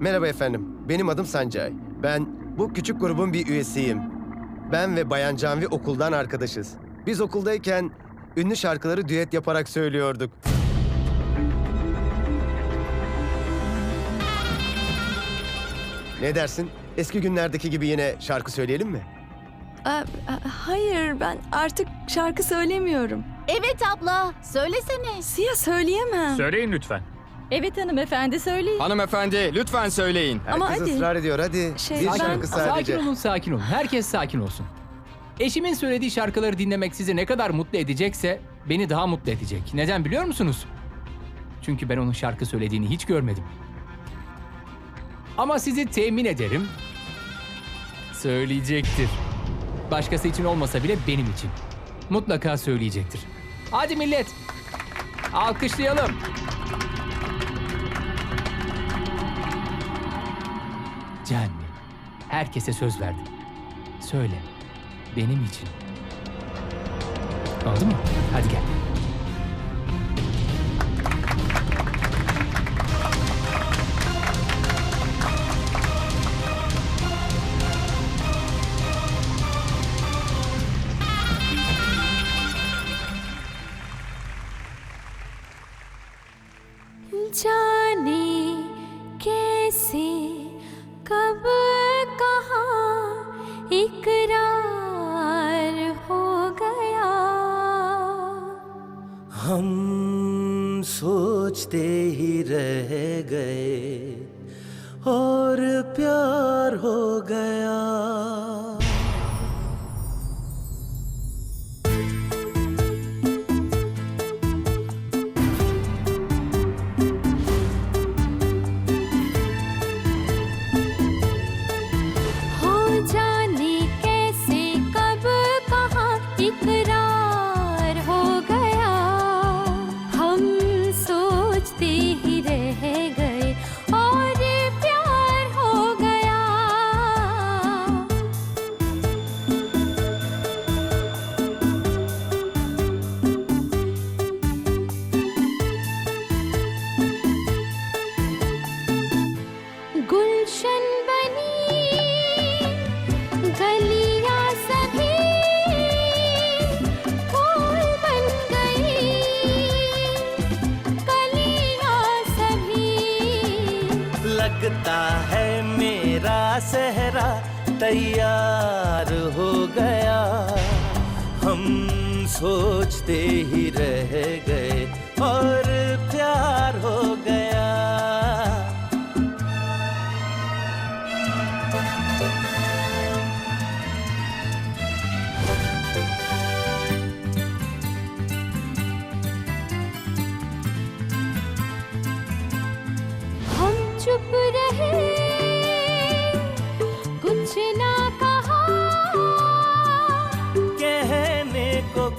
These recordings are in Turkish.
Merhaba efendim, benim adım Sancay. Ben bu küçük grubun bir üyesiyim. Ben ve Bayan Canvi okuldan arkadaşız. Biz okuldayken ünlü şarkıları düet yaparak söylüyorduk. Ne dersin? Eski günlerdeki gibi yine şarkı söyleyelim mi? Aa, aa, hayır ben artık şarkı söylemiyorum. Evet abla, söylesene. Siya söyleyemem. Söyleyin lütfen. Evet hanımefendi söyleyin. Hanımefendi lütfen söyleyin. Herkes Ama hadi. ısrar ediyor hadi. Şey, bir ben- şarkı sadece. Sakin olun, sakin olun. Herkes sakin olsun. Eşimin söylediği şarkıları dinlemek sizi ne kadar mutlu edecekse beni daha mutlu edecek. Neden biliyor musunuz? Çünkü ben onun şarkı söylediğini hiç görmedim. Ama sizi temin ederim. Söyleyecektir. Başkası için olmasa bile benim için. Mutlaka söyleyecektir. Hadi millet. Alkışlayalım. Canni, herkese söz verdim. Söyle, benim için. Oldu mu? Hadi gel. हम सोचते ही रह गए और प्यार हो गया। हो जाने कैसे, कब, कहाँ इकरार लगता है मेरा सहरा तैयार हो गया। हम सोचते ही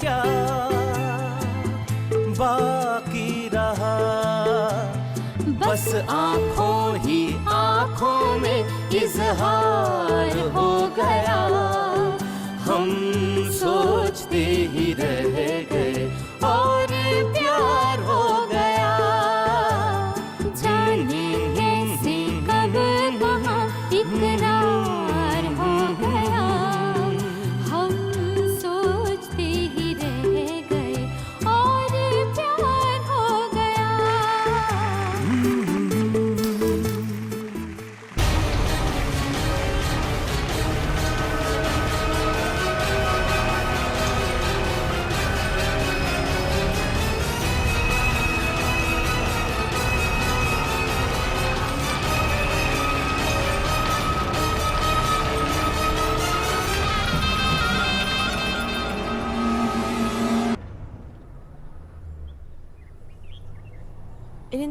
क्या बाकी रहा? बस आँखों ही आँखों में इजहार हो गया। हम सोचते ही रह गए।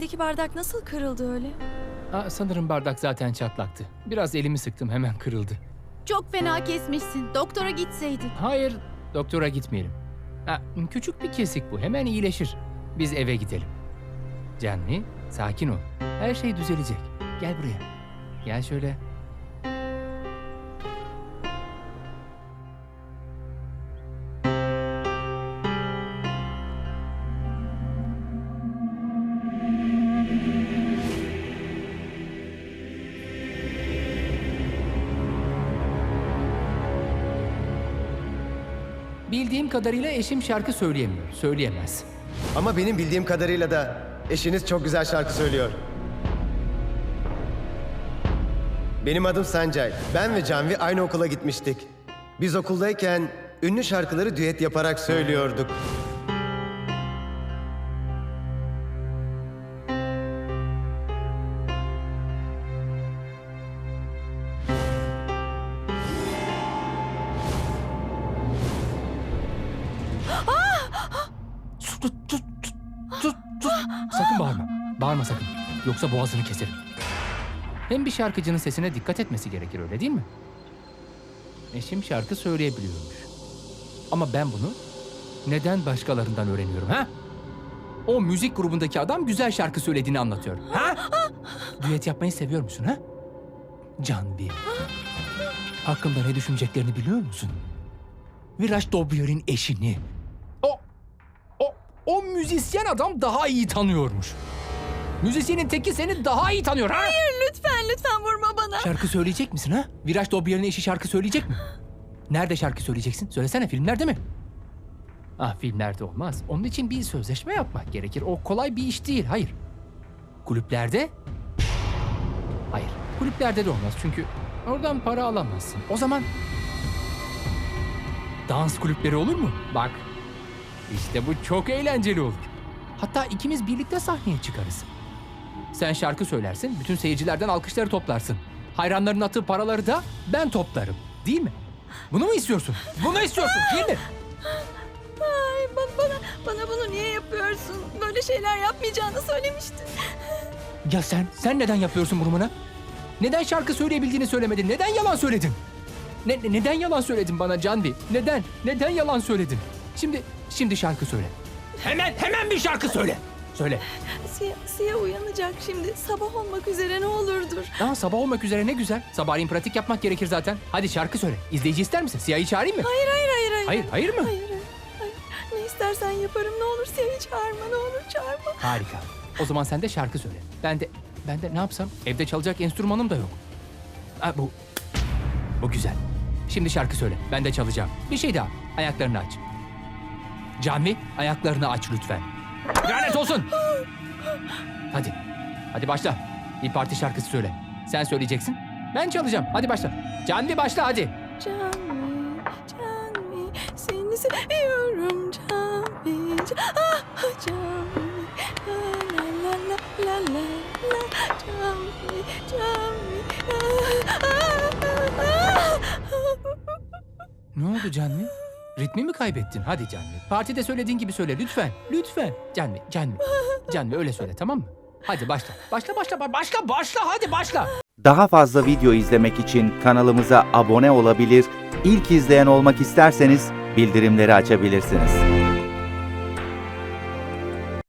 Elindeki bardak nasıl kırıldı öyle? Aa, sanırım bardak zaten çatlaktı. Biraz elimi sıktım hemen kırıldı. Çok fena kesmişsin. Doktora gitseydin. Hayır, doktora gitmeyelim. Ha, küçük bir kesik bu, hemen iyileşir. Biz eve gidelim. Canvi, sakin ol. Her şey düzelecek. Gel buraya. Gel şöyle. Bildiğim kadarıyla eşim şarkı söyleyemiyor. Söyleyemez. Ama benim bildiğim kadarıyla da eşiniz çok güzel şarkı söylüyor. Benim adım Sancay. Ben ve Canvi aynı okula gitmiştik. Biz okuldayken ünlü şarkıları düet yaparak söylüyorduk. Bağırma. Sakın. Yoksa boğazını keserim. Hem bir şarkıcının sesine dikkat etmesi gerekir öyle değil mi? Eşim şarkı söyleyebiliyormuş. Ama ben bunu neden başkalarından öğreniyorum ha? O müzik grubundaki adam güzel şarkı söylediğini anlatıyor. Ha? Düet yapmayı seviyor musun ha? Canvi. Hakkında ne düşüneceklerini biliyor musun? Viraj Dobrier'in eşini. O o, o müzisyen adam daha iyi tanıyormuş. Müzisyenin teki seni daha iyi tanıyor ha? Lütfen lütfen vurma bana. Şarkı söyleyecek misin ha? Viraj Dobrier'in eşi şarkı söyleyecek mi? Nerede şarkı söyleyeceksin? Söylesene filmlerde mi? Ah filmlerde olmaz. Onun için bir sözleşme yapmak gerekir. O kolay bir iş değil. Hayır. Kulüplerde? Hayır. Kulüplerde de olmaz çünkü oradan para alamazsın. O zaman dans kulüpleri olur mu? Bak. İşte bu çok eğlenceli olur. Hatta ikimiz birlikte sahneye çıkarız. Sen şarkı söylersin, bütün seyircilerden alkışları toplarsın. Hayranların attığı paraları da ben toplarım. Değil mi? Bunu mu istiyorsun? Bunu istiyorsun değil mi? Ay ba- bana, bana bunu niye yapıyorsun? Böyle şeyler yapmayacağını söylemiştin. Ya sen, sen neden yapıyorsun bunu bana? Neden şarkı söyleyebildiğini söylemedin? Neden yalan söyledin? Ne, ne- neden yalan söyledin bana Canvi? Neden? Neden yalan söyledin? Şimdi, şimdi şarkı söyle. Hemen, hemen bir şarkı söyle. Söyle. Siyah, siyah uyanacak şimdi. Sabah olmak üzere ne olurdur. Daha sabah olmak üzere ne güzel. Sabahleyin pratik yapmak gerekir zaten. Hadi şarkı söyle. İzleyici ister misin? Siyahı çağırayım mı? Hayır hayır hayır hayır. Hayır, hayır mı? Hayır, hayır, hayır. Ne istersen yaparım. Ne olur siyahı çağırma. Ne olur çağırma. Harika. O zaman sen de şarkı söyle. Ben de ben de ne yapsam? Evde çalacak enstrümanım da yok. Ha, bu bu güzel. Şimdi şarkı söyle. Ben de çalacağım. Bir şey daha. Ayaklarını aç. Cami, ayaklarını aç lütfen. Lanet olsun. Hadi. Hadi başla. Bir parti şarkısı söyle. Sen söyleyeceksin. Ben çalacağım. Hadi başla. Canvi başla hadi. Canvi, Canvi, seni seviyorum Canvi. Ca- Ah, Canvi, la la la la la la Canvi, Canvi. ah, ah, ah, ah. Ne oldu Canvi? Ritmi mi kaybettin? Hadi Canvi. Partide söylediğin gibi söyle lütfen. Lütfen. Canvi, Canvi. Canvi öyle söyle tamam mı? Hadi başla. Başla başla başla başla hadi başla. Daha fazla video izlemek için kanalımıza abone olabilir, ilk izleyen olmak isterseniz bildirimleri açabilirsiniz.